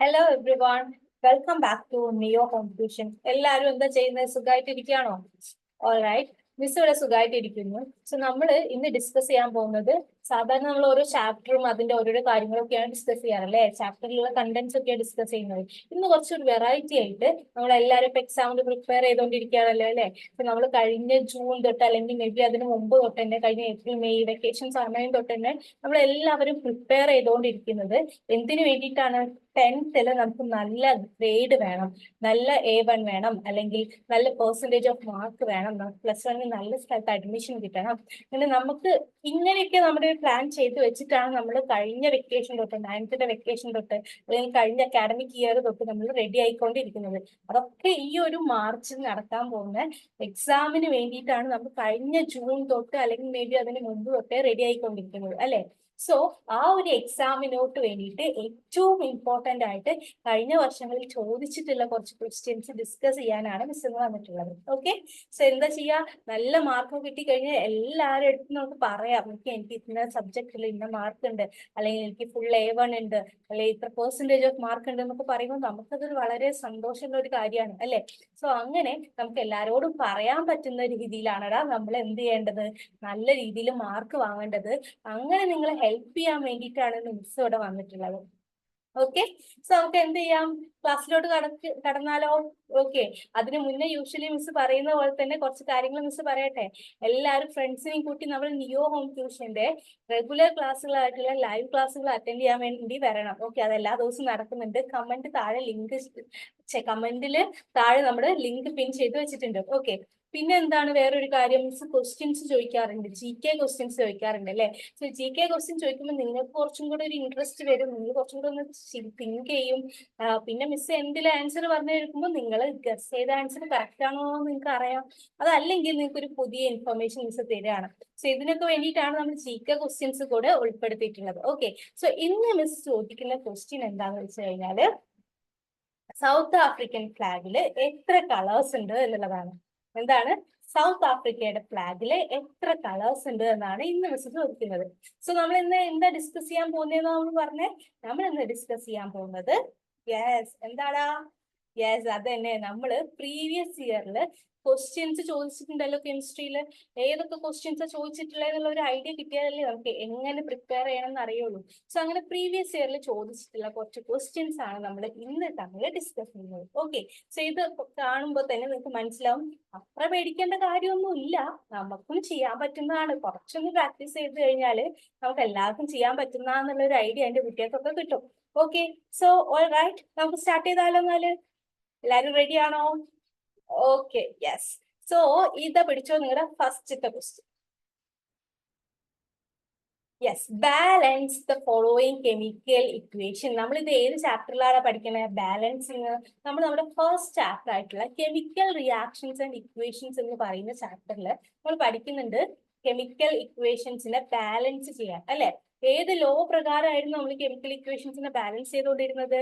Hello everyone welcome back to Neo competition എല്ലാവരും എന്താ ചെയ്യുന്നത്? സുഖമായിട്ട് ഇരിക്കുകയാണോ ഓൾറൈറ്റ് മിസ് ഇവിടെ സുഖമായിട്ട് ഇരിക്കുന്നു സോ നമ്മൾ ഇന്ന് ഡിസ്കസ് ചെയ്യാൻ പോകുന്നത് സാധാരണ നമ്മൾ ഓരോ ചാപ്റ്ററും അതിന്റെ ഓരോരോ കാര്യങ്ങളൊക്കെയാണ് ഡിസ്കസ് ചെയ്യാറല്ലേ ചാപ്റ്ററിലുള്ള കണ്ടന്റ്സ് ഒക്കെയാണ് ഡിസ്കസ് ചെയ്യുന്നത്. ഇന്ന് കുറച്ചൊരു വെറൈറ്റി ആയിട്ട് നമ്മൾ എല്ലാവരും ഇപ്പൊ എക്സാമിന് പ്രിപ്പയർ ചെയ്തുകൊണ്ടിരിക്കുകയാണല്ലോ അല്ലേ? ഇപ്പൊ നമ്മൾ കഴിഞ്ഞ ജൂൺ തൊട്ട് അല്ലെങ്കിൽ മേ ബി അതിന് മുമ്പ് തൊട്ട് തന്നെ കഴിഞ്ഞ ഏപ്രിൽ മെയ് വെക്കേഷൻ സമയം തൊട്ട് തന്നെ നമ്മൾ എല്ലാവരും പ്രിപ്പയർ ചെയ്തുകൊണ്ടിരിക്കുന്നത് എന്തിനു വേണ്ടിയിട്ടാണ്? ടെൻത്തിൽ നമുക്ക് നല്ല ഗ്രേഡ് വേണം നല്ല എ വൺ വേണം അല്ലെങ്കിൽ നല്ല പെർസെന്റേജ് ഓഫ് മാർക്ക് വേണം പ്ലസ് വണ്ണിൽ നല്ല സ്ഥലത്ത് അഡ്മിഷൻ കിട്ടണം. അങ്ങനെ നമുക്ക് ഇങ്ങനെയൊക്കെ നമ്മുടെ പ്ലാൻ ചെയ്ത് വെച്ചിട്ടാണ് നമ്മൾ കഴിഞ്ഞ വെക്കേഷൻ തൊട്ട് നയൻത്തിന്റെ വെക്കേഷൻ തൊട്ട് അല്ലെങ്കിൽ കഴിഞ്ഞ അക്കാഡമിക് ഇയർ തൊട്ട് നമ്മൾ റെഡി ആയിക്കൊണ്ടിരിക്കുന്നത്. അതൊക്കെ ഈ ഒരു മാർച്ചിൽ നടക്കാൻ പോകുന്ന എക്സാമിന് വേണ്ടിയിട്ടാണ് നമ്മൾ കഴിഞ്ഞ ജൂൺ തൊട്ട് അല്ലെങ്കിൽ മേ ബി അതിന് മുമ്പ് തൊട്ടേ റെഡി ആയിക്കൊണ്ടിരിക്കുന്നത് അല്ലെ? സോ ആ ഒരു എക്സാമിനോട്ട് വേണ്ടിയിട്ട് ഏറ്റവും ഇമ്പോർട്ടന്റ് ആയിട്ട് കഴിഞ്ഞ വർഷങ്ങളിൽ ചോദിച്ചിട്ടുള്ള കുറച്ച് ക്വസ്റ്റ്യൻസ് ഡിസ്കസ് ചെയ്യാനാണ് മിസ് ഇന്ന് വന്നിട്ടുള്ളത്. ഓക്കെ സോ എന്താ ചെയ്യുക നല്ല മാർക്ക് കിട്ടിക്കഴിഞ്ഞാൽ എല്ലാവരും എടുത്ത് നമുക്ക് പറയാം. എനിക്ക് എനിക്ക് ഇന്ന സബ്ജക്റ്റിൽ ഇന്ന മാർക്ക് ഉണ്ട്. അല്ലെങ്കിൽ എനിക്ക് ഫുൾ എ വൺ ഉണ്ട്. അല്ലെങ്കിൽ ഇത്ര പെർസെന്റേജ് ഓഫ് മാർക്ക് ഉണ്ട് എന്നൊക്കെ പറയുമ്പോൾ നമുക്കതൊരു വളരെ സന്തോഷമുള്ള ഒരു കാര്യമാണ് അല്ലെ? സോ അങ്ങനെ നമുക്ക് എല്ലാവരോടും പറയാൻ പറ്റുന്ന രീതിയിലാണടാ നമ്മൾ എന്ത് ചെയ്യേണ്ടത്? നല്ല രീതിയിൽ മാർക്ക് വാങ്ങേണ്ടത്. അങ്ങനെ നിങ്ങളെ ഹെൽപ്പ് ചെയ്യാൻ വേണ്ടിയിട്ടാണ് മിംസ് ഇവിടെ വന്നിട്ടുള്ളത്. ഓക്കെ സോ നമുക്ക് എന്ത് ചെയ്യാം? ക്ലാസ്സിലോട്ട് കടക്ക് കടന്നാലോ? ഓക്കെ അതിന് മുന്നേ യൂഷ്വലി മിസ് പറയുന്ന പോലെ തന്നെ കുറച്ച് കാര്യങ്ങൾ മിസ് പറയട്ടെ. എല്ലാവരും ഫ്രണ്ട്സിനെയും കൂട്ടി നമ്മൾ നിയോ ഹോം ട്യൂഷന്റെ റെഗുലർ ക്ലാസ്സുകളായിട്ടുള്ള ലൈവ് ക്ലാസ്സുകൾ അറ്റൻഡ് ചെയ്യാൻ വേണ്ടി വരണം. ഓക്കെ അത് എല്ലാ ദിവസവും നടക്കുന്നുണ്ട്. കമന്റ് താഴെ ലിങ്ക് കമന്റിൽ താഴെ നമ്മൾ ലിങ്ക് പിൻ ചെയ്ത് വെച്ചിട്ടുണ്ട്. ഓക്കെ പിന്നെ എന്താണ് വേറൊരു കാര്യം? മിസ് ക്വസ്റ്റ്യൻസ് ചോദിക്കാറുണ്ട്. ജി കെ ക്വസ്റ്റ്യൻസ് ചോദിക്കാറുണ്ട് അല്ലെ? സോ ജി കെ ക്വസ്റ്റ്യൻ ചോദിക്കുമ്പോൾ നിങ്ങൾക്ക് കുറച്ചും കൂടെ ഒരു ഇൻട്രസ്റ്റ് വരും. നിങ്ങൾ കുറച്ചും കൂടെ ഒന്ന് തിങ്ക് ചെയ്യും. പിന്നെ മിസ് എന്തിലും ആൻസർ പറഞ്ഞു കേൾക്കുമ്പോൾ നിങ്ങൾ ഗസ് ചെയ്ത ആൻസർ കറക്റ്റ് ആണോ എന്ന് നിങ്ങൾക്ക് അറിയാം. അതല്ലെങ്കിൽ നിങ്ങൾക്ക് ഒരു പുതിയ ഇൻഫർമേഷൻ മിസ് തരികയാണ്. സോ ഇതിനൊക്കെ വേണ്ടിയിട്ടാണ് നമ്മൾ ജി കെ ക്വസ്റ്റ്യൻസ് കൂടെ ഉൾപ്പെടുത്തിയിട്ടുള്ളത്. ഓക്കെ സോ ഇന്ന് മിസ് ചോദിക്കുന്ന ക്വസ്റ്റ്യൻ എന്താണെന്ന് വെച്ച് കഴിഞ്ഞാൽ സൗത്ത് ആഫ്രിക്കൻ ഫ്ലാഗിൽ എത്ര കളേഴ്സ് ഉണ്ട് എന്നുള്ളതാണ്. എന്താണ്? സൗത്ത് ആഫ്രിക്കയുടെ ഫ്ലാഗിൽ എത്ര കളേഴ്സ് ഉണ്ട് എന്നാണ് ഇന്ന് മിസ് ചോദിക്കുന്നത്. സോ നമ്മൾ ഇന്ന് എന്താ ഡിസ്കസ് ചെയ്യാൻ പോകുന്നതെന്ന് നമ്മൾ പറഞ്ഞേ? നമ്മൾ ഇന്ന് ഡിസ്കസ് ചെയ്യാൻ പോകുന്നത് യെസ് എന്താടാ? യെസ് അത് തന്നെ. നമ്മൾ പ്രീവിയസ് ഇയറിൽ ക്വസ്റ്റ്യൻസ് ചോദിച്ചിട്ടുണ്ടല്ലോ കെമിസ്ട്രിയിൽ ഏതൊക്കെ ക്വസ്റ്റ്യൻസ് ചോദിച്ചിട്ടുള്ളത് എന്നുള്ള ഒരു ഐഡിയ കിട്ടിയാലല്ലേ നമുക്ക് എങ്ങനെ പ്രിപ്പയർ ചെയ്യണം എന്ന് അറിയുള്ളൂ. സോ അങ്ങനെ പ്രീവിയസ് ഇയറിൽ ചോദിച്ചിട്ടുള്ള കുറച്ച് ക്വസ്റ്റ്യൻസ് ആണ് നമ്മൾ ഇന്ന് തമ്മിൽ ഡിസ്കസ് ചെയ്യുന്നത്. ഓക്കെ സോ ഇത് കാണുമ്പോൾ തന്നെ നിങ്ങൾക്ക് മനസ്സിലാവും. അത്ര പേടിക്കേണ്ട കാര്യമൊന്നും ഇല്ല. നമുക്കും ചെയ്യാൻ പറ്റുന്നതാണ്. കുറച്ചൊന്ന് പ്രാക്ടീസ് ചെയ്ത് കഴിഞ്ഞാൽ നമുക്ക് എല്ലാവർക്കും ചെയ്യാൻ പറ്റുന്നതാന്നുള്ള ഒരു ഐഡിയ എന്റെ കുട്ടികൾക്കൊക്കെ കിട്ടും. ഓക്കെ സോ ഓൾ റൈറ്റ് നമുക്ക് സ്റ്റാർട്ട് ചെയ്താലോ എന്നാൽ? എല്ലാരും റെഡി ആണോ? ഓക്കെ യെസ് സോ ഇത പിടിച്ചോ നിങ്ങളുടെ ഫസ്റ്റത്തെ question yes balance the following chemical equation നമ്മൾ ഇത് ഏത് ചാപ്റ്ററിലാണ് പഠിക്കുന്നത് ബാലൻസിങ് നമ്മൾ നമ്മുടെ ഫസ്റ്റ് ചാപ്റ്റർ ആയിട്ടുള്ള കെമിക്കൽ റിയാക്ഷൻസ് ആൻഡ് ഇക്വേഷൻസ് എന്ന് പറയുന്ന ചാപ്റ്ററിൽ നമ്മൾ പഠിക്കുന്നുണ്ട് കെമിക്കൽ ഇക്വേഷൻസിനെ ബാലൻസ് ചെയ്യാൻ അല്ലെ? ഏത് ലോ പ്രകാരമായിരുന്നു നമ്മൾ കെമിക്കൽ ഇക്വേഷൻസിനെ ബാലൻസ് ചെയ്തുകൊണ്ടിരുന്നത്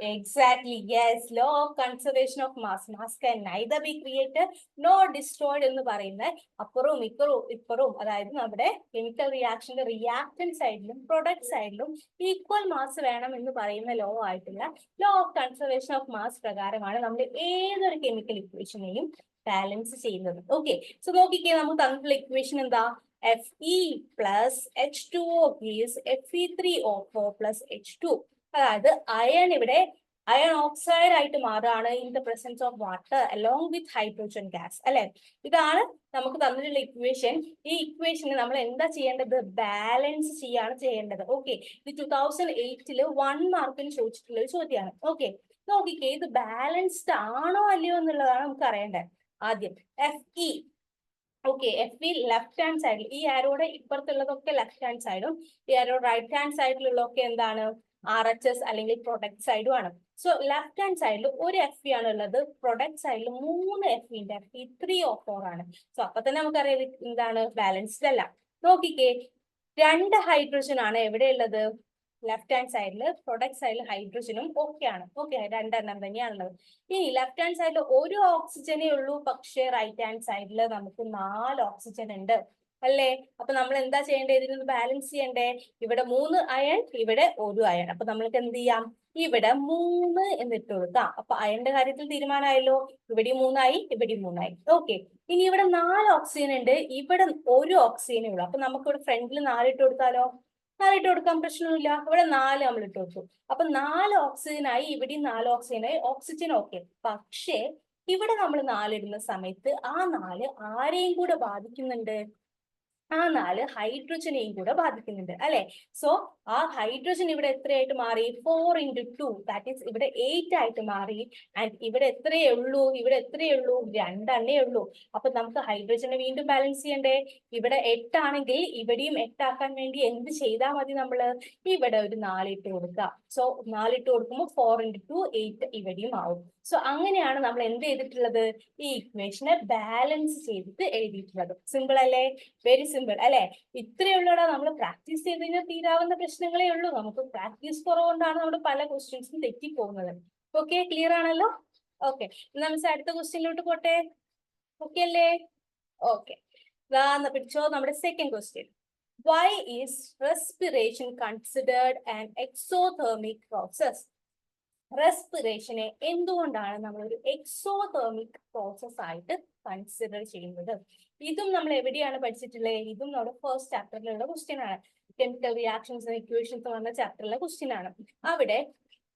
exactly yes law of conservation of mass mass can neither be created no destroyed എന്ന് പറയുന്ന അപ്പുറവും ഇപ്പുറവും ഇപ്പുറവും അതായത് നമ്മുടെ കെമിക്കൽ റിയാക്ഷന്റെ റിയാക്ടൻ സൈഡിലും പ്രൊഡക്ട് സൈഡിലും ഈക്വൽ മാസ് വേണം എന്ന് പറയുന്ന ലോ ആയിട്ടുള്ള law of conservation of mass പ്രകാരമാണ് നമ്മൾ ഏതൊരു കെമിക്കൽ ഇക്വേഷനെയും ബാലൻസ് ചെയ്യുന്നത്. ഓക്കെ സോ നോക്കിക്കേ നമുക്ക് തന്നിട്ടുള്ള ഇക്വേഷൻ എന്താ? F E plus H two O gives F E three O four plus H two അതായത് അയൺ ഇവിടെ അയൺ ഓക്സൈഡ് ആയിട്ട് മാറുകയാണ് in the presence of water along with hydrogen gas അല്ലെ? ഇതാണ് നമുക്ക് തന്നിട്ടുള്ള ഇക്വേഷൻ ഈ ഇക്വേഷന് നമ്മൾ എന്താ ചെയ്യേണ്ടത്? ബാലൻസ് ചെയ്യാണ് ചെയ്യേണ്ടത്. ഓക്കെ ഇത് ടൂ തൗസൻഡ് എയ്റ്റിൽ വൺ മാർക്കിന് ചോദിച്ചിട്ടുള്ള ഒരു ചോദ്യമാണ്. ഓക്കെ നോക്കിക്കേ ഇത് ബാലൻസ്ഡ് ആണോ അല്ലയോ എന്നുള്ളതാണ് നമുക്ക് അറിയേണ്ടത്. ആദ്യം F E okay F E left hand സൈഡിൽ ഈ ആരോടെ ഇപ്പുറത്തുള്ളതൊക്കെ ലെഫ്റ്റ് ഹാൻഡ് സൈഡും ഈ ആരോ റൈറ്റ് ഹാൻഡ് സൈഡിലുള്ളതൊക്കെ എന്താണ്? ആർ എച്ച് എസ് അല്ലെങ്കിൽ പ്രൊഡക്റ്റ് സൈഡും ആണ്. സോ ലെഫ്റ്റ് ഹാൻഡ് സൈഡിൽ ഒരു എഫ് ഇ ആണ് ഉള്ളത്. പ്രൊഡക്റ്റ് സൈഡിൽ മൂന്ന് എഫ് ഇന്റെ F E three O four ആണ്. സോ അപ്പൊ തന്നെ നമുക്കറിയാം എന്താണ്? ബാലൻസ്ഡ് അല്ല. നോക്കിക്കേ. രണ്ട് ഹൈഡ്രജൻ ആണ് എവിടെയുള്ളത് ലെഫ്റ്റ് ഹാൻഡ് സൈഡിൽ പ്രൊഡക്റ്റ് സൈഡിൽ ഹൈഡ്രജനും ഓക്കെ ആണ്. ഓക്കെ രണ്ടെണ്ണം തന്നെയാണുള്ളത് ഇനി ലെഫ്റ്റ് ഹാൻഡ് സൈഡിൽ ഒരു ഓക്സിജനേ ഉള്ളൂ. പക്ഷേ റൈറ്റ് ഹാൻഡ് സൈഡിൽ നമുക്ക് നാല് ഓക്സിജൻ ഉണ്ട്. അല്ലേ? അപ്പൊ നമ്മൾ എന്താ ചെയ്യേണ്ടത് ഇതിനൊന്ന് ബാലൻസ് ചെയ്യണ്ടേ? ഇവിടെ മൂന്ന് അയൺ ഇവിടെ ഒരു അയൺ അപ്പൊ നമ്മൾക്ക് എന്ത് ചെയ്യാം? ഇവിടെ മൂന്ന് എന്നിട്ട് കൊടുക്കാം. അപ്പൊ അയണിന്റെ കാര്യത്തിൽ തീരുമാനമായല്ലോ? ഇവിടെ മൂന്നായി ഇവിടെ മൂന്നായി. ഓക്കെ ഇനി ഇവിടെ നാല് ഓക്സിജൻ ഉണ്ട്. ഇവിടെ ഒരു ഓക്സിജനേ ഉള്ളൂ. അപ്പൊ നമുക്ക് ഇവിടെ ഫ്രണ്ടിൽ നാലിട്ട് കൊടുത്താലോ? നാലിട്ട് കൊടുക്കാൻ പ്രശ്നമില്ല ഇവിടെ നാല് നമ്മൾ ഇട്ട് കൊടുത്തു. അപ്പൊ നാല് ഓക്സിജനായി ഇവിടെ നാല് ഓക്സിജനായി ഓക്സിജൻ ഓക്കെ പക്ഷേ ഇവിടെ നമ്മൾ നാലിടുന്ന സമയത്ത് ആ നാല് ആരെയും കൂടെ ബാധിക്കുന്നുണ്ട്? ആ നാല് ഹൈഡ്രജനെയും കൂടെ ബാധിക്കുന്നുണ്ട് അല്ലെ? സോ ആ ഹൈഡ്രോജൻ ഇവിടെ എത്രയായിട്ട് മാറി? Four into two that is ഇവിടെ എയ്റ്റ് ആയിട്ട് മാറി. ആൻഡ് ഇവിടെ എത്രയേ ഉള്ളൂ? ഇവിടെ എത്രയേ ഉള്ളൂ? രണ്ടെണ്ണേ ഉള്ളൂ. അപ്പൊ നമുക്ക് ഹൈഡ്രജനെ വീണ്ടും ബാലൻസ് ചെയ്യണ്ടേ? ഇവിടെ എട്ടാണെങ്കിൽ ഇവിടെയും എട്ടാക്കാൻ വേണ്ടി എന്ത് ചെയ്താൽ മതി നമ്മൾ ഇവിടെ ഒരു നാലിട്ട് കൊടുക്കുക. സോ നാലിട്ട് കൊടുക്കുമ്പോൾ ഫോർ ഇന്റു ടു എയ്റ്റ് ഇവിടെയും ആവും. സോ അങ്ങനെയാണ് നമ്മൾ എന്ത് ചെയ്തിട്ടുള്ളത്? ഈ ഇക്വേഷനെ ബാലൻസ് ചെയ്തിട്ട് എഴുതിയിട്ടുള്ളത്. സിമ്പിൾ അല്ലേ? വെരി സിമ്പിൾ അല്ലെ? ഇത്രയുള്ളടാ നമ്മൾ പ്രാക്ടീസ് ചെയ്ത് കഴിഞ്ഞാൽ തീരാവുന്ന പ്രശ്നങ്ങളേ ഉള്ളൂ. നമുക്ക് പ്രാക്ടീസ് കുറവുകൊണ്ടാണ് നമ്മുടെ പല ക്വസ്റ്റ്യൻസും തെറ്റിപ്പോകുന്നത്. ഓക്കെ ക്ലിയർ ആണല്ലോ? ഓക്കെ നമുക്ക് അടുത്ത ക്വസ്റ്റ്യനിലോട്ട് പോട്ടെ? ഓക്കെ അല്ലേ? ഓക്കെ പിടിച്ചോ? നമ്മുടെ second question why is respiration considered and exothermic process റെസ്പിറേഷനെ എന്തുകൊണ്ടാണ് നമ്മൾ ഒരു എക്സോതേർമിക് പ്രോസസ് ആയിട്ട് കൺസിഡർ ചെയ്യുന്നത്? ഇതും നമ്മൾ എവിടെയാണ് പഠിച്ചിട്ടുള്ളത് ഇതും നമ്മുടെ ഫസ്റ്റ് ചാപ്റ്ററിലുള്ള ക്വസ്റ്റ്യൻ ആണ്. കെമിക്കൽ റിയാക്ഷൻസ് ഇക്വേഷൻസ് പറഞ്ഞ ചാപ്റ്ററിലെ ക്വസ്റ്റ്യൻ ആണ്. അവിടെ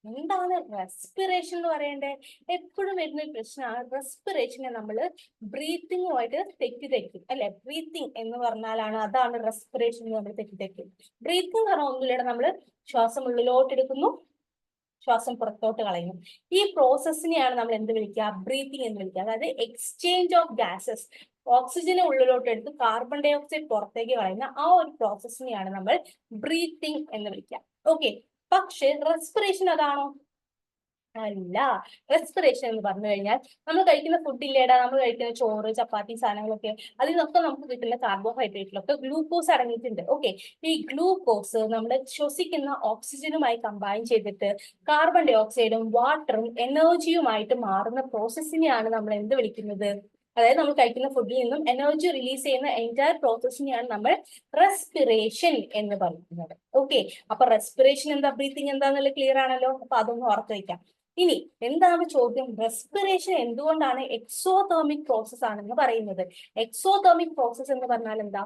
എന്താണ് റെസ്പിറേഷൻ എന്ന് പറയേണ്ടത് എപ്പോഴും വരുന്ന ഒരു പ്രശ്നമാണ് റെസ്പിറേഷനെ നമ്മൾ ബ്രീത്തിങ്ങുമായിട്ട് തെറ്റിദ്ധരിക്കും. അല്ലെ? ബ്രീത്തിങ് എന്ന് പറഞ്ഞാലാണ് അതാണ് റെസ്പിറേഷൻ നമ്മൾ തെറ്റിദ്ധരിക്കും. ബ്രീത്തിങ് പറഞ്ഞ ഒന്നുമില്ല നമ്മൾ ശ്വാസം ഉള്ളിലോട്ട് എടുക്കുന്നു ശ്വാസം പുറത്തോട്ട് കളയുന്നു ഈ പ്രോസസ്സിനെയാണ് നമ്മൾ എന്ത് വിളിക്കുക? ബ്രീത്തിങ് എന്ന് വിളിക്കുക. അതായത് എക്സ്ചേഞ്ച് ഓഫ് ഗ്യാസസ് ഓക്സിജനെ ഉള്ളിലോട്ട് എടുത്ത് കാർബൺ ഡൈ ഓക്സൈഡ് പുറത്തേക്ക് കളയുന്ന ആ ഒരു പ്രോസസ്സിനെയാണ് നമ്മൾ ബ്രീത്തിങ് എന്ന് വിളിക്കുക. ഓക്കെ പക്ഷെ റെസ്പിറേഷൻ അതാണോ? അല്ല. റെസ്പിറേഷൻ എന്ന് പറഞ്ഞു കഴിഞ്ഞാൽ നമ്മൾ കഴിക്കുന്ന ഫുഡ് ഇല്ലേടാ നമ്മൾ കഴിക്കുന്ന ചോറ് ചപ്പാത്തി സാധനങ്ങളൊക്കെ അതിൽ നിന്നൊക്കെ നമുക്ക് കിട്ടുന്ന കാർബോഹൈഡ്രേറ്റിലൊക്കെ ഗ്ലൂക്കോസ് അടങ്ങിയിട്ടുണ്ട്. ഓക്കെ ഈ ഗ്ലൂക്കോസ് നമ്മൾ ശ്വസിക്കുന്ന ഓക്സിജനുമായി കമ്പൈൻ ചെയ്തിട്ട് കാർബൺ ഡൈ ഓക്സൈഡും വാട്ടറും എനർജിയുമായിട്ട് മാറുന്ന പ്രോസസ്സിനെയാണ് നമ്മൾ എന്ത് വിളിക്കുന്നത്? അതായത് നമ്മൾ കഴിക്കുന്ന ഫുഡിൽ നിന്നും എനർജി റിലീസ് ചെയ്യുന്ന എന്റയർ പ്രോസസ്സിനെയാണ് നമ്മൾ റെസ്പിറേഷൻ എന്ന് പറയുന്നത്. ഓക്കെ അപ്പൊ റെസ്പിറേഷൻ എന്താ? ബ്രീത്തിങ് എന്താന്നുള്ള ക്ലിയർ ആണല്ലോ. അപ്പൊ അതൊന്ന് ഓർത്ത് വയ്ക്കാം ഇനി എന്താണ് ചോദ്യം? റെസ്പിറേഷൻ എന്തുകൊണ്ടാണ് എക്സോതേർമിക് പ്രോസസ് ആണെന്ന് പറയുന്നത്? എക്സോതേർമിക് പ്രോസസ് എന്ന് പറഞ്ഞാൽ എന്താ?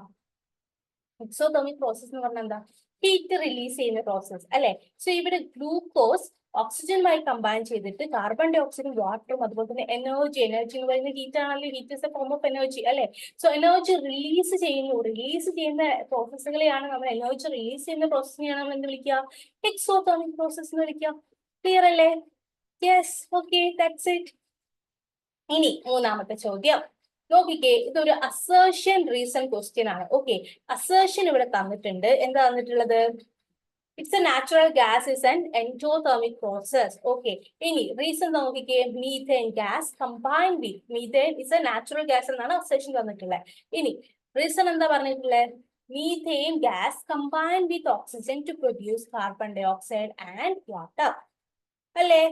എക്സോതേർമിക് പ്രോസസ് എന്ന് പറഞ്ഞാൽ എന്താ? ഹീറ്റ് റിലീസ് ചെയ്യുന്ന പ്രോസസ് അല്ലെ? സോ ഇവിടെ ഗ്ലൂക്കോസ് ഓക്സിജനുമായി കമ്പൈൻ ചെയ്തിട്ട് കാർബൺ ഡൈ ഓക്സൈഡും വാട്ടറും അതുപോലെ തന്നെ എനർജി എനർജി എന്ന് പറയുന്ന ഹീറ്റ് ആണല്ലോ. Heat is a form of energy അല്ലെ? സോ എനർജി റിലീസ് ചെയ്യുന്നു. റിലീസ് ചെയ്യുന്ന പ്രോസസ്സുകളെയാണ് നമ്മൾ എനർജി റിലീസ് ചെയ്യുന്ന പ്രോസസ്സിനെയാണ് നമ്മൾ എന്ത് വിളിക്കുക? എക്സോതേർമിക് പ്രോസസ് എന്ന് വിളിക്കുക. ക്ലിയർ അല്ലേ? യെസ് ഓക്കെ ദാറ്റ്സ് ഇറ്റ് ഇനി മൂന്നാമത്തെ ചോദ്യം. നോക്കിക്കേ ഇതൊരു അസേർഷൻ റീസൺ ക്വസ്റ്റ്യൻ ആണ്. ഓക്കെ അസേർഷൻ ഇവിടെ തന്നിട്ടുണ്ട്. എന്താ തന്നിട്ടുള്ളത്? It's a natural gas is an endothermic process okay ഇനി റീസൺ നോക്കിക്കേ methane gas combine with methane it's a natural gas എന്നാണ് അസേഷൻ തന്നിട്ടുള്ളത് ഇനി റീസൺ എന്താ പറഞ്ഞിട്ടുള്ളത് methane gas combine with oxygen to produce carbon dioxide and water അല്ലേ?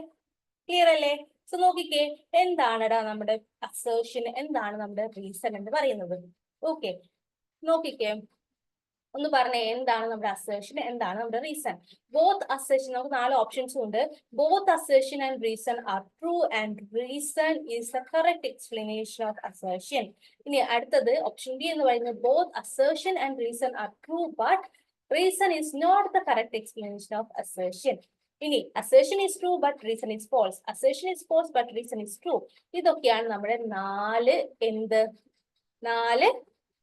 Clear അല്ലേ? So നോക്കിക്കേ എന്താണടാ നമ്മുടെ അസേർഷൻ എന്താണ് നമ്മുടെ റീസൺ എന്ന് പറയുന്നത്? ഓക്കെ നോക്കിക്കേ ഒന്ന് പറഞ്ഞേ എന്താണ് നമ്മുടെ അസേർഷൻ എന്താണ് നമ്മുടെ റീസൺ ബോത്ത് അസേർഷൻ നമുക്ക് നാല് ഓപ്ഷൻസും ഉണ്ട്. Both assertion and reason are true and reason is the correct explanation of assertion ഇനി അടുത്തത് ഓപ്ഷൻ ബി എന്ന് പറയുന്നത് both assertion and reason are true but reason is not the correct explanation of assertion ഇനി assertion is true but reason is false assertion is false but reason is true ഇതൊക്കെയാണ് നമ്മുടെ നാല് എന്ത്? നാല്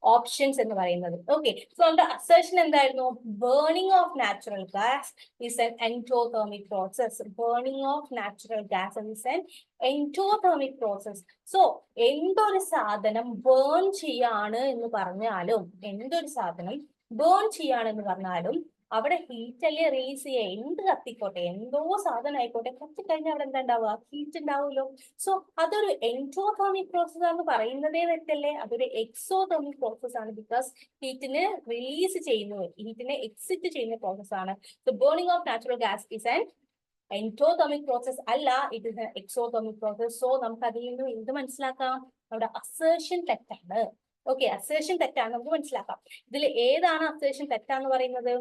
options എന്ന് പറയുന്നത്. ഓക്കെ സോ നമ്മുടെ assertion എന്തായിരുന്നു? Burning of natural gas is an endothermic process burning of natural gas is an endothermic process so എന്തൊരു സാധനം ബേൺ ചെയ്യാണ് എന്ന് പറഞ്ഞാലും എന്തൊരു സാധനം ബേൺ ചെയ്യാണെന്ന് പറഞ്ഞാലും അവിടെ ഹീറ്റ് അല്ലേ റിലീസ് ചെയ്യുക എന്ത് കത്തിക്കോട്ടെ? എന്തോ സാധനം ആയിക്കോട്ടെ. കത്തിക്കഴിഞ്ഞാൽ അവിടെ എന്താ ഉണ്ടാവുക? ഹീറ്റ് ഉണ്ടാവുമല്ലോ. സോ അതൊരു എൻട്രോതോമിക് പ്രോസസ് ആണെന്ന് പറയുന്നതേ തെറ്റല്ലേ? അതൊരു എക്സോതോമിക് പ്രോസസ് ആണ് ബിക്കോസ് ഹീറ്റിനെ റിലീസ് ചെയ്യുന്നു ഹീറ്റിനെ എക്സിറ്റ് ചെയ്യുന്ന പ്രോസസ് ആണ്. The burning of natural gas is and endothermic process അല്ല it is exothermic process so നമുക്ക് അതിൽ നിന്ന് എന്ത് മനസ്സിലാക്കാം? നമ്മുടെ അസേർഷൻ തെറ്റാണ്. ഓക്കെ അസേഷൻ തെറ്റാണ്. നമുക്ക് മനസ്സിലാക്കാം. ഇതിൽ ഏതാണ് അസേഷൻ തെറ്റാന്ന് പറയുന്നത്?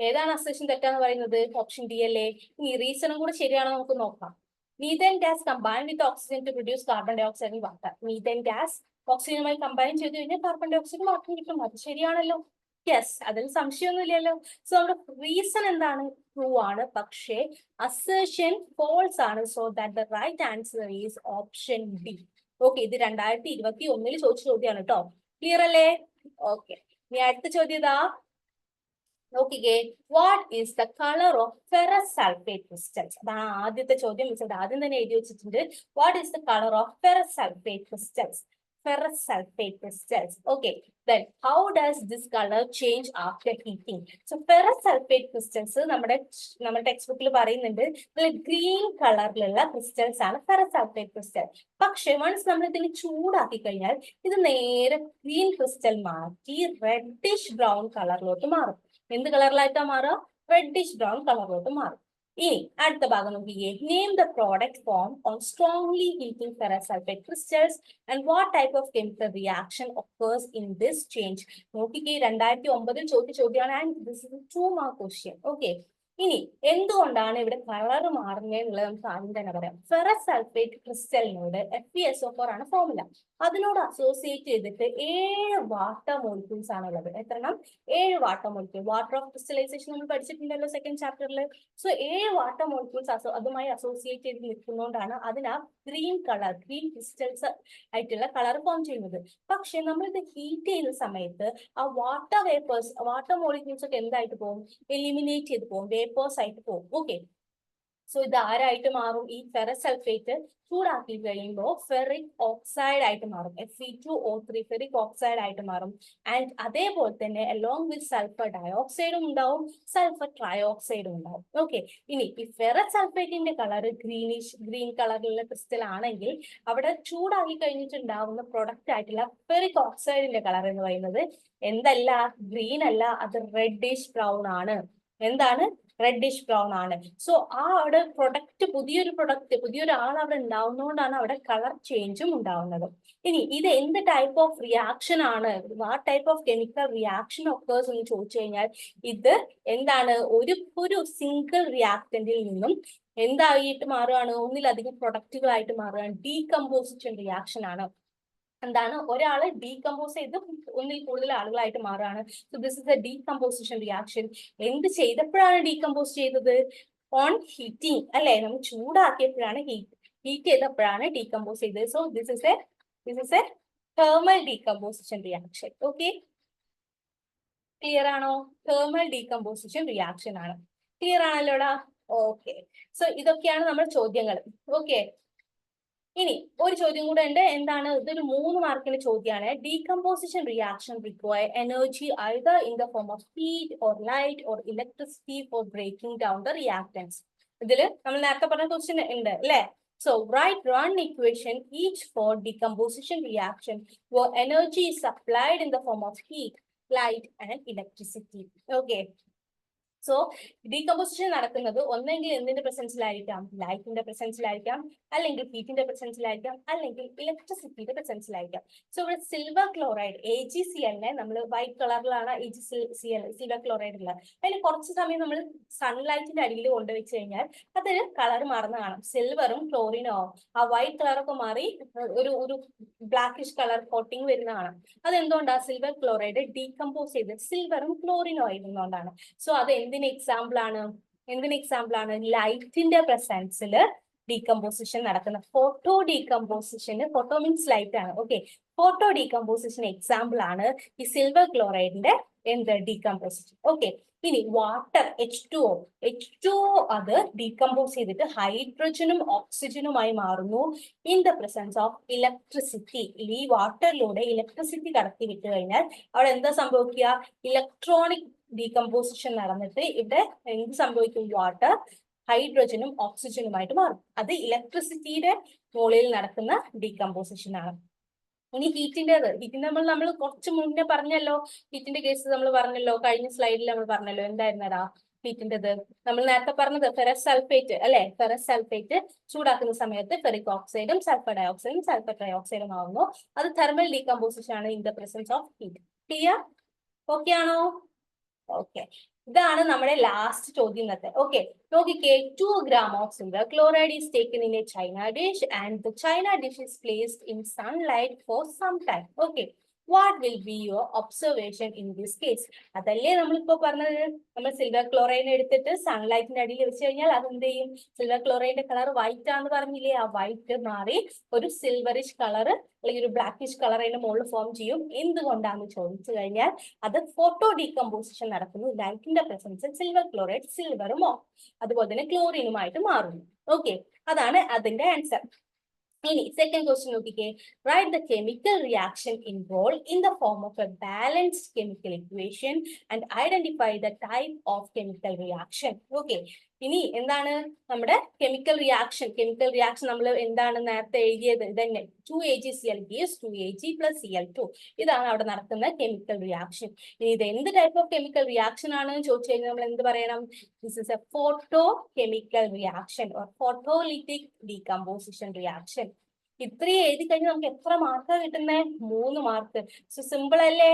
ഏതാണ് അസേഷൻ തെറ്റാന്ന് പറയുന്നത്? ഓപ്ഷൻ ഡി അല്ലേ? ഇനി റീസണും കൂടെ ശരിയാണോ നമുക്ക് നോക്കാം. Methane gas combine with oxygen to produce carbon dioxide water methane gas ഓക്സിജനുമായി combine ചെയ്ത് കഴിഞ്ഞാൽ കാർബൺ ഡൈ ഓക്സൈഡ് വാട്ടർ കിട്ടും. അത് ശരിയാണല്ലോ. യെസ് അതിൽ സംശയമൊന്നുമില്ലല്ലോ. സോ നമ്മുടെ റീസൺ എന്താണ്? ട്രൂ ആണ്. പക്ഷേ അസേഷൻ ഫോൾസ് ആണ്. So that the right answer is option D okay ഇത് രണ്ടായിരത്തി ഇരുപത്തി ഒന്നിൽ ചോദിച്ച ചോദ്യമാണ് കേട്ടോ ക്ലിയർ അല്ലേ? ഓക്കെ ഇനി അടുത്ത ചോദ്യം ഇതാ. നോക്കിക്കേ what is the colour of ferrous sulphate crystals അതാണ് ആദ്യത്തെ ചോദ്യം മിസ്സഡ് ആദ്യം തന്നെ എഴുതി വെച്ചിട്ടുണ്ട്. What is the colour of ferrous sulphate crystals ferrous sulfate crystals. Okay, then how does this color change after heating? So ferrous sulfate crystals നമ്മുടെ നമ്മുടെ text ബുക്കിൽ പറയുന്നുണ്ട്. ഗ്രീൻ കളറിലുള്ള ക്രിസ്റ്റൽസ് ആണ് ഫെറസ് സൾഫേറ്റ് ക്രിസ്റ്റൽ പക്ഷെ വൺസ് നമ്മൾ ഇതിന് ചൂടാക്കി കഴിഞ്ഞാൽ ഇത് നേരെ ഗ്രീൻ ക്രിസ്റ്റൽ മാറ്റി റെഡിഷ് ബ്രൗൺ കളറിലോട്ട് മാറും. എന്ത് കളറിലായിട്ടാ മാറുക? റെഡിഷ് ബ്രൗൺ കളറിലോട്ട് മാറും. ഇനി അടുത്ത ഭാഗം നോക്കിയേ name the product form on strongly heating ferrous sulphate crystals and what type of chemical reaction occurs in this change നോക്കിക്കേ രണ്ടായിരത്തി ഒമ്പതിൽ ചോദിച്ച ചോദ്യമാണ്. And this is two mark question okay ഇനി എന്തുകൊണ്ടാണ് ഇവിടെ കളർ മാറുന്നത് എന്നുള്ളത് നമുക്ക് ആദ്യം തന്നെ പറയാം. Ferrous sulphate ക്രിസ്റ്റലിനോട് F P S O four ആണ് ഫോർമുല അതിനോട് അസോസിയേറ്റ് ചെയ്തിട്ട് ഏഴ് വാട്ടർ മോളിക്യൂൾസ് ആണ് ഉള്ളത്. എത്രണ്ണം ഏഴ് water molecule water of crystallisation നമ്മൾ പഠിച്ചിട്ടുണ്ടല്ലോ സെക്കൻഡ് ചാപ്റ്ററിൽ സോ ഏഴ് വാട്ടർ മോളിക്യൂൾസ് അതുമായി അസോസിയേറ്റ് ചെയ്ത് നിൽക്കുന്നതുകൊണ്ടാണ് അതിന് ഗ്രീൻ കളർ ഗ്രീൻ ക്രിസ്റ്റൽസ് ആയിട്ടുള്ള കളർ ഫോം ചെയ്യുന്നത്. പക്ഷെ നമ്മൾ ഇത് ഹീറ്റ് ചെയ്യുന്ന സമയത്ത് ആ വാട്ടർ വേപ്പേഴ്സ് വാട്ടർ മോളിക്യൂൾസ് ഒക്കെ എന്തായിട്ട് പോകും? എലിമിനേറ്റ് ചെയ്ത് പോകും വേപ്പേഴ്സ് ആയിട്ട് പോകും. ഓക്കെ സോ ഇത് ആരായിട്ട് മാറും? ഈ ഫെറ സൾഫേറ്റ് ചൂടാക്കി കഴിയുമ്പോൾ ഫെറിക് ഓക്സൈഡ് ആയിട്ട് മാറും. F E two O three ferric oxide ആയിട്ട് മാറും. ആൻഡ് അതേപോലെ തന്നെ അലോങ് വിത്ത് സൾഫർ ഡയോക്സൈഡും ഉണ്ടാവും. സൾഫർ ട്രയോക്സൈഡും ഉണ്ടാവും. ഓക്കെ ഇനി ഈ ഫെറ സൾഫേറ്റിന്റെ കളർ ഗ്രീനിഷ് ഗ്രീൻ കളറിലുള്ള ക്രിസ്റ്റൽ ആണെങ്കിൽ അവിടെ ചൂടാക്കി കഴിഞ്ഞിട്ടുണ്ടാവുന്ന പ്രൊഡക്റ്റ് ആയിട്ടുള്ള ഫെറിക് ഓക്സൈഡിന്റെ കളർ എന്ന് പറയുന്നത് എന്തല്ല? ഗ്രീൻ അല്ല. അത് റെഡിഷ് ബ്രൗൺ ആണ്. എന്താണ്? റെഡിഷ് ബ്രൗൺ ആണ്. സോ ആ അവിടെ പ്രൊഡക്റ്റ് പുതിയൊരു പ്രൊഡക്റ്റ് പുതിയൊരു ആൾ അവിടെ ഉണ്ടാവുന്നതുകൊണ്ടാണ് അവിടെ കളർ ചേഞ്ചും ഉണ്ടാവുന്നത്. ഇനി ഇത് എന്ത് ടൈപ്പ് ഓഫ് റിയാക്ഷൻ ആണ്? ആ type of chemical reaction occurs എന്ന് ചോദിച്ചു കഴിഞ്ഞാൽ ഇത് എന്താണ്? ഒരു ഒരു സിംഗിൾ റിയാക്ടന്റിൽ നിന്നും എന്തായിട്ട് മാറുകയാണ് ഒന്നിലധികം പ്രൊഡക്റ്റുകളായിട്ട് മാറുകയാണ് ഡീകമ്പോസിഷൻ റിയാക്ഷൻ ആണ്. എന്താണ്? ഒരാൾ ഡീകമ്പോസ് ചെയ്ത് ഒന്നിൽ കൂടുതൽ ആളുകളായിട്ട് മാറുകയാണ്. So this is a decomposition reaction എന്ത് ചെയ്തപ്പോഴാണ് ഡീകമ്പോസ് ചെയ്തത്? ഓൺ ഹീറ്റിംഗ് അല്ലെ? നമ്മൾ ചൂടാക്കിയപ്പോഴാണ് ഹീറ്റ് ഹീറ്റ് ചെയ്തപ്പോഴാണ് ഡീകമ്പോസ് ചെയ്തത്. So this is a this is a thermal decomposition reaction. Okay clear ആണോ? തേർമൽ ഡീകമ്പോസിഷൻ റിയാക്ഷൻ ആണ്. ക്ലിയർ ആണല്ലോടാ? ഓക്കെ സോ ഇതൊക്കെയാണ് നമ്മുടെ ചോദ്യങ്ങൾ. ഓക്കെ ഇനി ഒരു ചോദ്യം കൂടെ ഉണ്ട് എന്താണ് ഇതൊരു മൂന്ന് മാർക്കിന്റെ ചോദ്യമാണ് decomposition reaction require energy either in the form of heat or light or electricity for breaking down the reactants ഇതിൽ നമ്മൾ നേരത്തെ പറഞ്ഞ ക്വസ്റ്റ്യൻ ഉണ്ട് അല്ലെ so write one equation each for decomposition reaction is supplied in the form of heat, light and electricity. Okay. So decomposition നടക്കുന്നത് ഒന്നെങ്കിൽ എന്തിന്റെ പ്രസൻസിലായിരിക്കാം ലൈറ്റിന്റെ പ്രസൻസിലായിരിക്കാം അല്ലെങ്കിൽ ഹീറ്റിന്റെ പ്രസൻസിലായിരിക്കാം അല്ലെങ്കിൽ ഇലക്ട്രിസിറ്റിയുടെ പ്രസൻസിലായിരിക്കാം സോ ഇവിടെ silver chloride A G C എല്ലിനെ നമ്മൾ വൈറ്റ് കളറിലാണ് A G C L silver chloride ഉള്ളത് അതിന് കുറച്ച് സമയം നമ്മൾ സൺലൈറ്റിന്റെ അടിയിൽ കൊണ്ടുവച്ച് കഴിഞ്ഞാൽ അത് കളർ മാറുന്ന കാണാം. സിൽവറും ക്ലോറിനോ ആ വൈറ്റ് കളറൊക്കെ മാറി ഒരു ഒരു ബ്ലാക്കിഷ് കളർ കോട്ടിങ് വരുന്ന കാണാം. അതെന്തുകൊണ്ടാണ് സിൽവർ ക്ലോറൈഡ് ഡീകമ്പോസ് ചെയ്ത് സിൽവറും ക്ലോറിനോ ആയിരുന്നോണ്ടാണ് സോ അത് എന്തിന് എക്സാമ്പിൾ ആണ്? എന്തിന് എക്സാമ്പിൾ ആണ്? ലൈറ്റിന്റെ പ്രസൻസിൽ ഡീകമ്പോസിഷൻ നടക്കുന്ന ഫോട്ടോ ഡീകമ്പോസിഷന് ഫോട്ടോ മീൻസ് ലൈറ്റ് ആണ്. ഓക്കെ ഫോട്ടോ ഡീകമ്പോസിഷൻ എക്സാമ്പിൾ ആണ് ഈ സിൽവർ ക്ലോറൈഡിന്റെ എന്ത്? ഡീകമ്പോസിഷൻ ഓക്കെ ഇനി water H two O H two O അത് ഡീകമ്പോസ് ചെയ്തിട്ട് ഹൈഡ്രജനും ഓക്സിജനുമായി മാറുന്നു in the presence of electricity ഈ വാട്ടറിലൂടെ ഇലക്ട്രിസിറ്റി കടത്തി വിട്ട് കഴിഞ്ഞാൽ അവിടെ എന്താ സംഭവിക്കുക? ഇലക്ട്രോണിക് ഡീകമ്പോസിഷൻ നടന്നിട്ട് ഇവിടെ എന്ത് സംഭവിക്കും? വാട്ടർ ഹൈഡ്രജനും ഓക്സിജനുമായിട്ട് മാറും. അത് ഇലക്ട്രിസിറ്റിയുടെ മുകളിൽ നടക്കുന്ന ഡീകമ്പോസിഷൻ ആണ്. ഇനി ഹീറ്റിന്റെത് ഹീറ്റിന്റെ നമ്മൾ നമ്മൾ കുറച്ച് മുന്നേ പറഞ്ഞല്ലോ. ഹീറ്റിന്റെ കേസ് നമ്മൾ പറഞ്ഞല്ലോ. കഴിഞ്ഞ സ്ലൈഡിൽ നമ്മൾ പറഞ്ഞല്ലോ. എന്തായിരുന്നടാ ഹീറ്റിന്റെത് നമ്മൾ നേരത്തെ പറഞ്ഞത് ഫെറസ് സൾഫേറ്റ് അല്ലെ? ഫെറസ് സൾഫേറ്റ് ചൂടാക്കുന്ന സമയത്ത് ഫെറിക് ഓക്സൈഡും സൾഫർ ഡയോക്സൈഡും സൾഫർ ട്രയോക്സൈഡും ആവുന്നു. അത് തെർമൽ ഡീകമ്പോസിഷൻ ആണ് in the presence of heat clear okay ആണോ? ഓക്കെ ഇതാണ് നമ്മുടെ ലാസ്റ്റ് ചോദ്യം ഇന്നത്തെ. ഓക്കെ നോക്കിക്കേ two gram of silver chloride is taken in a china dish and the china dish is placed in sunlight for some time okay what will be your observation in this case അതല്ലേ നമ്മളിപ്പോ പറഞ്ഞത്? നമ്മൾ silver chlorine എടുത്തിട്ട് സൺലൈറ്റിന്റെ അടിയിൽ വെച്ച് കഴിഞ്ഞാൽ അത് എന്ത് ചെയ്യും? സിൽവർ ക്ലോറൈന്റെ കളർ വൈറ്റ് ആണെന്ന് പറഞ്ഞില്ലേ? ആ വൈറ്റ് മാറി ഒരു സിൽവറിഷ് കളർ അല്ലെങ്കിൽ ഒരു ബ്ലാക്കിഷ് കളർ അതിന്റെ മുകളിൽ ഫോം ചെയ്യും. എന്തുകൊണ്ടാണെന്ന് ചോദിച്ചു കഴിഞ്ഞാൽ അത് ഫോട്ടോ ഡീകമ്പോസിഷൻ നടക്കുന്നു. ലൈറ്റിന്റെ പ്രസൻസിൽ സിൽവർ ക്ലോറൈഡ് സിൽവറുമോ അതുപോലെ തന്നെ ക്ലോറിനുമായിട്ട് മാറുന്നു. ഓക്കെ അതാണ് അതിന്റെ ആൻസർ ഇനി സെക്കൻഡ് ക്വസ്റ്റ്യൻ നോക്കിക്കേ. Write the chemical reaction involve in the form of a balanced chemical equation and identify the type of chemical reaction okay ഇനി എന്താണ് നമ്മുടെ കെമിക്കൽ റിയാക്ഷൻ കെമിക്കൽ റിയാക്ഷൻ നമ്മൾ എന്താണ് നേരത്തെ എഴുതിയത്? തന്നെ two A G C L B S two A G plus C L two ഇതാണ് അവിടെ നടക്കുന്ന കെമിക്കൽ റിയാക്ഷൻ ഇനി ഇത് എന്ത് ടൈപ്പ് ഓഫ് കെമിക്കൽ റിയാക്ഷൻ ആണ് ചോദിച്ചു കഴിഞ്ഞാൽ നമ്മൾ എന്ത് പറയണം? This is a photo chemical reaction or photolytic decomposition reaction ഇത്രയും എഴുതി കഴിഞ്ഞാൽ നമുക്ക് എത്ര മാർക്കാണ് കിട്ടുന്നത് മൂന്ന് മാർക്ക് സോ സിമ്പിൾ അല്ലേ?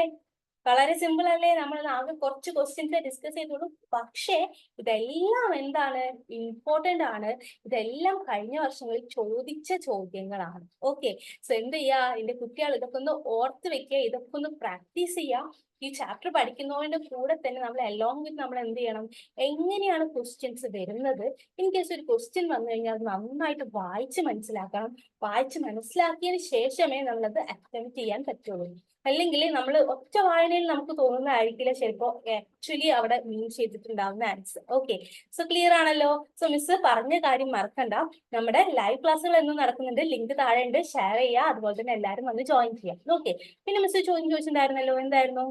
വളരെ സിമ്പിൾ അല്ലേ? നമ്മൾ ആകെ കുറച്ച് ക്വസ്റ്റ്യൻസ് ഡിസ്കസ് ചെയ്തോളൂ. പക്ഷേ ഇതെല്ലാം എന്താണ്? ഇമ്പോർട്ടന്റ് ആണ്. ഇതെല്ലാം കഴിഞ്ഞ വർഷങ്ങളിൽ ചോദിച്ച ചോദ്യങ്ങളാണ്. ഓക്കെ സോ എന്ത് ചെയ്യാ? എന്റെ കുട്ടികൾ ഇതൊക്കെ ഒന്ന് ഓർത്ത് വെക്കുക. ഇതൊക്കെ ഒന്ന് പ്രാക്ടീസ് ചെയ്യാം ഈ ചാപ്റ്റർ പഠിക്കുന്നതിന്റെ കൂടെ തന്നെ നമ്മൾ അലോങ് വിത്ത് നമ്മൾ എന്ത് ചെയ്യണം? എങ്ങനെയാണ് ക്വസ്റ്റ്യൻസ് വരുന്നത്? ഇൻ കേസ് ഒരു ക്വസ്റ്റ്യൻ വന്നു കഴിഞ്ഞാൽ അത് നന്നായിട്ട് വായിച്ച് മനസ്സിലാക്കണം. വായിച്ച് മനസ്സിലാക്കിയതിന് ശേഷമേ നമ്മളത് അറ്റംപ്റ്റ് ചെയ്യാൻ പറ്റുള്ളൂ. അല്ലെങ്കിൽ നമ്മൾ ഒറ്റ വായനയിൽ നമുക്ക് തോന്നുന്നതായിരിക്കില്ല ചിലപ്പോ ആക്ച്വലി അവിടെ മീൻ ചെയ്തിട്ടുണ്ടാവുന്ന ആൻസർ ഓക്കെ സോ ക്ലിയർ ആണല്ലോ? സോ മിസ് പറഞ്ഞ കാര്യം മറക്കണ്ട. നമ്മുടെ ലൈവ് ക്ലാസ്സുകൾ എന്നും നടക്കുന്നുണ്ട്. ലിങ്ക് താഴെ ഉണ്ട്. ഷെയർ ചെയ്യുക അതുപോലെ തന്നെ എല്ലാവരും വന്ന് ജോയിൻ ചെയ്യാം. ഓക്കെ പിന്നെ മിസ് ചോദ്യം ചോദിച്ചിട്ടുണ്ടായിരുന്നല്ലോ? എന്തായിരുന്നു?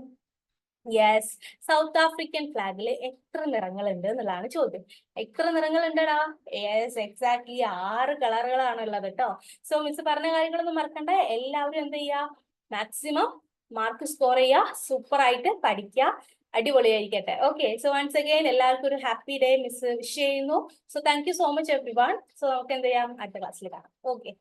യെസ് സൗത്ത് ആഫ്രിക്കൻ ഫ്ലാഗിൽ എത്ര നിറങ്ങൾ ഉണ്ട് എന്നുള്ളതാണ് ചോദ്യം. എത്ര നിറങ്ങൾ ഉണ്ടടാ യെസ് എക്സാക്ട്ലി ആറ് കളറുകളാണ് ഉള്ളത് കേട്ടോ. സോ മിസ് പറഞ്ഞ കാര്യങ്ങളൊന്നും മറക്കണ്ട. എല്ലാവരും എന്ത് ചെയ്യുക മാക്സിമം മാർക്ക് സ്കോർ ചെയ്യുക സൂപ്പർ ആയിട്ട് പഠിക്കുക അടിപൊളിയായിരിക്കട്ടെ. ഓക്കെ സോ വൺസ് അഗൈൻ എല്ലാവർക്കും ഒരു ഹാപ്പി ഡേ മിസ് വിഷ് ചെയ്യുന്നു. So thank you so much everyone so നമുക്ക് എന്ത് ചെയ്യാം? അടുത്ത ക്ലാസ്സിൽ കാണാം. ഓക്കെ